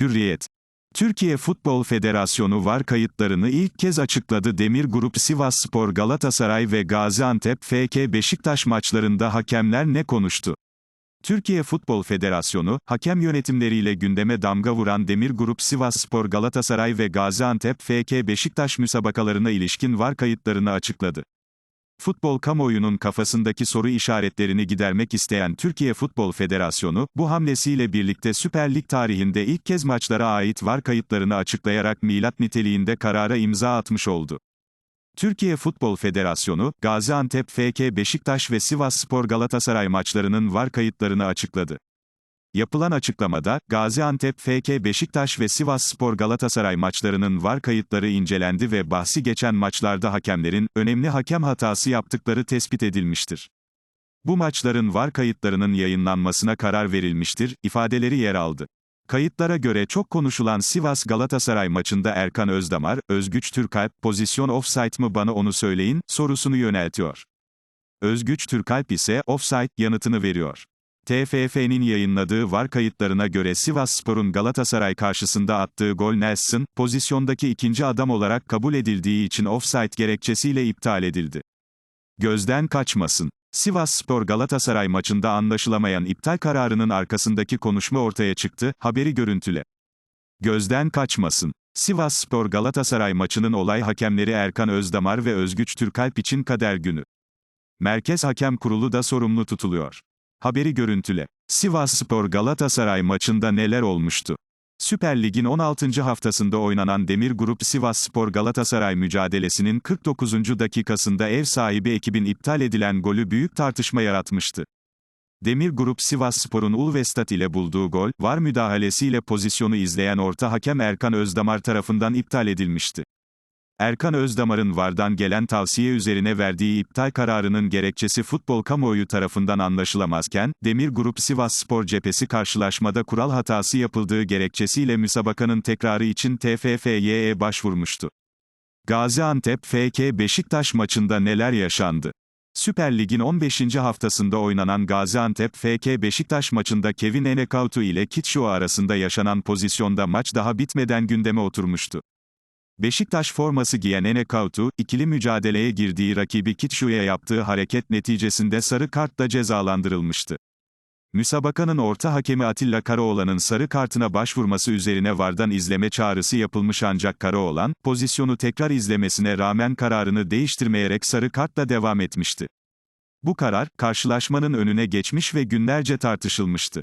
Hürriyet. Türkiye Futbol Federasyonu VAR kayıtlarını ilk kez açıkladı. Demir Grup Sivasspor Galatasaray ve Gaziantep FK Beşiktaş maçlarında hakemler ne konuştu? Türkiye Futbol Federasyonu, hakem yönetimleriyle gündeme damga vuran Demir Grup Sivasspor Galatasaray ve Gaziantep FK Beşiktaş müsabakalarına ilişkin VAR kayıtlarını açıkladı. Futbol kamuoyunun kafasındaki soru işaretlerini gidermek isteyen Türkiye Futbol Federasyonu, bu hamlesiyle birlikte Süper Lig tarihinde ilk kez maçlara ait VAR kayıtlarını açıklayarak milat niteliğinde karara imza atmış oldu. Türkiye Futbol Federasyonu, Gaziantep FK Beşiktaş ve Sivasspor Galatasaray maçlarının VAR kayıtlarını açıkladı. Yapılan açıklamada, Gaziantep FK Beşiktaş ve Sivasspor Galatasaray maçlarının VAR kayıtları incelendi ve bahsi geçen maçlarda hakemlerin, önemli hakem hatası yaptıkları tespit edilmiştir. Bu maçların VAR kayıtlarının yayınlanmasına karar verilmiştir, ifadeleri yer aldı. Kayıtlara göre çok konuşulan Sivas Galatasaray maçında Erkan Özdamar, Özgüç Türkalp, pozisyon offside mı bana onu söyleyin, sorusunu yöneltiyor. Özgüç Türkalp ise, offside, yanıtını veriyor. TFF'nin yayınladığı VAR kayıtlarına göre Sivasspor'un Galatasaray karşısında attığı gol Nelson, pozisyondaki ikinci adam olarak kabul edildiği için offside gerekçesiyle iptal edildi. Gözden kaçmasın. Sivasspor Galatasaray maçında anlaşılamayan iptal kararının arkasındaki konuşma ortaya çıktı, haberi görüntüle. Gözden kaçmasın. Sivasspor Galatasaray maçının olay hakemleri Erkan Özdamar ve Özgüç Türkalp için kader günü. Merkez Hakem Kurulu da sorumlu tutuluyor. Haberi görüntüle. Sivasspor Galatasaray maçında neler olmuştu? Süper Lig'in 16. haftasında oynanan Demir Grup Sivasspor Galatasaray mücadelesinin 49. dakikasında ev sahibi ekibin iptal edilen golü büyük tartışma yaratmıştı. Demir Grup Sivasspor'un Ulvestat ile bulduğu gol, VAR müdahalesiyle pozisyonu izleyen orta hakem Erkan Özdamar tarafından iptal edilmişti. Erkan Özdamar'ın VAR'dan gelen tavsiye üzerine verdiği iptal kararının gerekçesi futbol kamuoyu tarafından anlaşılamazken, Demir Grup Sivasspor cephesi karşılaşmada kural hatası yapıldığı gerekçesiyle müsabakanın tekrarı için TFF'ye başvurmuştu. Gaziantep FK Beşiktaş maçında neler yaşandı? Süper Lig'in 15. haftasında oynanan Gaziantep FK Beşiktaş maçında Kevin Enekautu ile Kitshoa arasında yaşanan pozisyonda maç daha bitmeden gündeme oturmuştu. Beşiktaş forması giyen Enekautu, ikili mücadeleye girdiği rakibi Kitshoa'ya yaptığı hareket neticesinde sarı kartla cezalandırılmıştı. Müsabakanın orta hakemi Atilla Karaoğlan'ın sarı kartına başvurması üzerine VAR'dan izleme çağrısı yapılmış ancak Karaoğlan, pozisyonu tekrar izlemesine rağmen kararını değiştirmeyerek sarı kartla devam etmişti. Bu karar, karşılaşmanın önüne geçmiş ve günlerce tartışılmıştı.